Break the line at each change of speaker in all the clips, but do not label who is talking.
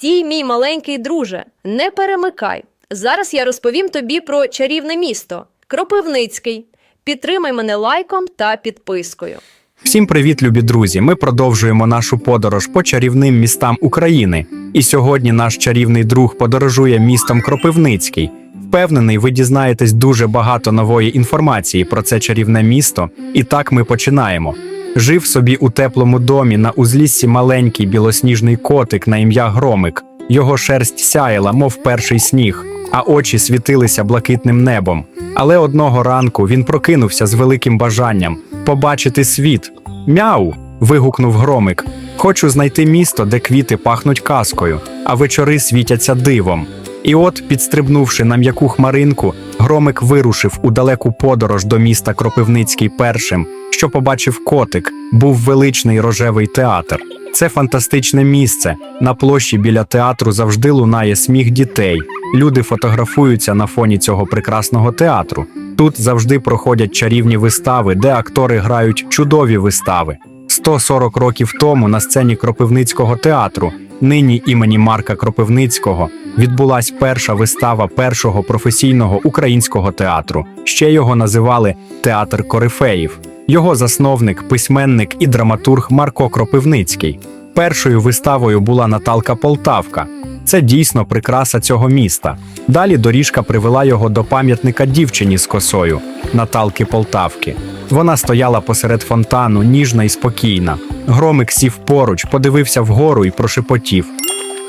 Стій, мій маленький друже, не перемикай. Зараз я розповім тобі про чарівне місто Кропивницький. Підтримай мене лайком та підпискою.
Всім привіт, любі друзі! Ми продовжуємо нашу подорож по чарівним містам України. І сьогодні наш чарівний друг подорожує містом Кропивницький. Впевнений, ви дізнаєтесь дуже багато нової інформації про це чарівне місто. І так ми починаємо. Жив собі у теплому домі на узліссі маленький білосніжний котик на ім'я Громик. Його шерсть сяяла, мов перший сніг, а очі світилися блакитним небом. Але одного ранку він прокинувся з великим бажанням побачити світ. Мяу. вигукнув громик. Хочу знайти місто, де квіти пахнуть казкою, а вечори світяться дивом. І от, підстрибнувши на м'яку хмаринку, громик вирушив у далеку подорож до міста Кропивницький першим, що побачив котик, був величний рожевий театр. Це фантастичне місце. На площі біля театру завжди лунає сміх дітей. Люди фотографуються на фоні цього прекрасного театру. Тут завжди проходять чарівні вистави, де актори грають чудові вистави. 140 років тому на сцені Кропивницького театру, нині імені Марка Кропивницького, відбулась перша вистава першого професійного українського театру. Ще його називали Театр Корифеїв. Його засновник, письменник і драматург Марко Кропивницький. Першою виставою була Наталка Полтавка. Це дійсно прикраса цього міста. Далі доріжка привела його до пам'ятника дівчині з косою Наталки Полтавки. Вона стояла посеред фонтану, ніжна і спокійна. Громик сів поруч, подивився вгору і прошепотів: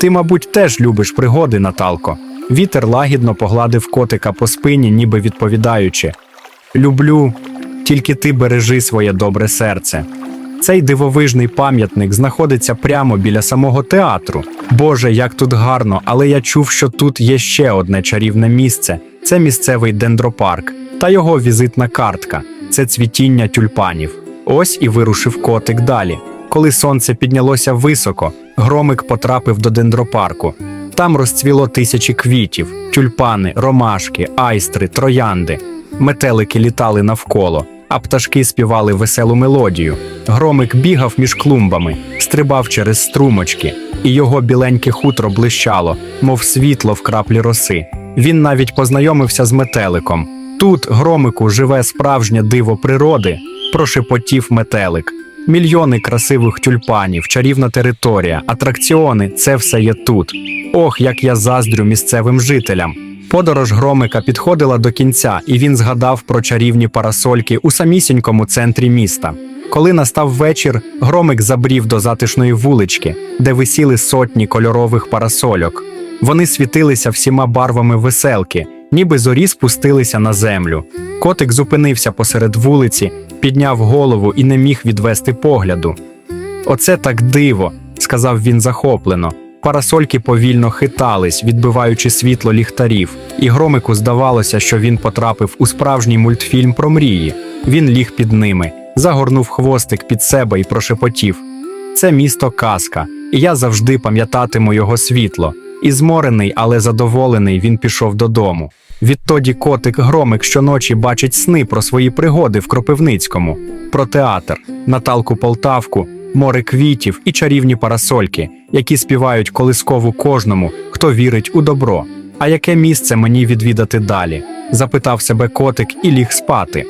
Ти, мабуть, теж любиш пригоди, Наталко. Вітер лагідно погладив котика по спині, ніби відповідаючи: Люблю, тільки ти бережи своє добре серце. Цей дивовижний пам'ятник знаходиться прямо біля самого театру. Боже, як тут гарно, але я чув, що тут є ще одне чарівне місце це місцевий дендропарк та його візитна картка це цвітіння тюльпанів. Ось і вирушив котик далі. Коли сонце піднялося високо, громик потрапив до дендропарку. Там розцвіло тисячі квітів, тюльпани, ромашки, айстри, троянди. Метелики літали навколо, а пташки співали веселу мелодію. Громик бігав між клумбами, стрибав через струмочки, і його біленьке хутро блищало, мов світло в краплі роси. Він навіть познайомився з метеликом. Тут, громику, живе справжнє диво природи, прошепотів метелик. Мільйони красивих тюльпанів, чарівна територія, атракціони це все є тут. Ох, як я заздрю місцевим жителям. Подорож громика підходила до кінця, і він згадав про чарівні парасольки у самісінькому центрі міста. Коли настав вечір, громик забрів до затишної вулички, де висіли сотні кольорових парасольок. Вони світилися всіма барвами веселки, ніби зорі спустилися на землю. Котик зупинився посеред вулиці, підняв голову і не міг відвести погляду. Оце так диво, сказав він захоплено. Парасольки повільно хитались, відбиваючи світло ліхтарів, і громику здавалося, що він потрапив у справжній мультфільм про мрії. Він ліг під ними, загорнув хвостик під себе і прошепотів: Це місто казка, і я завжди пам'ятатиму його світло. І зморений, але задоволений, він пішов додому. Відтоді котик громик щоночі бачить сни про свої пригоди в Кропивницькому, про театр, Наталку Полтавку, море квітів і чарівні парасольки, які співають колискову кожному, хто вірить у добро. А яке місце мені відвідати далі? запитав себе котик і ліг спати.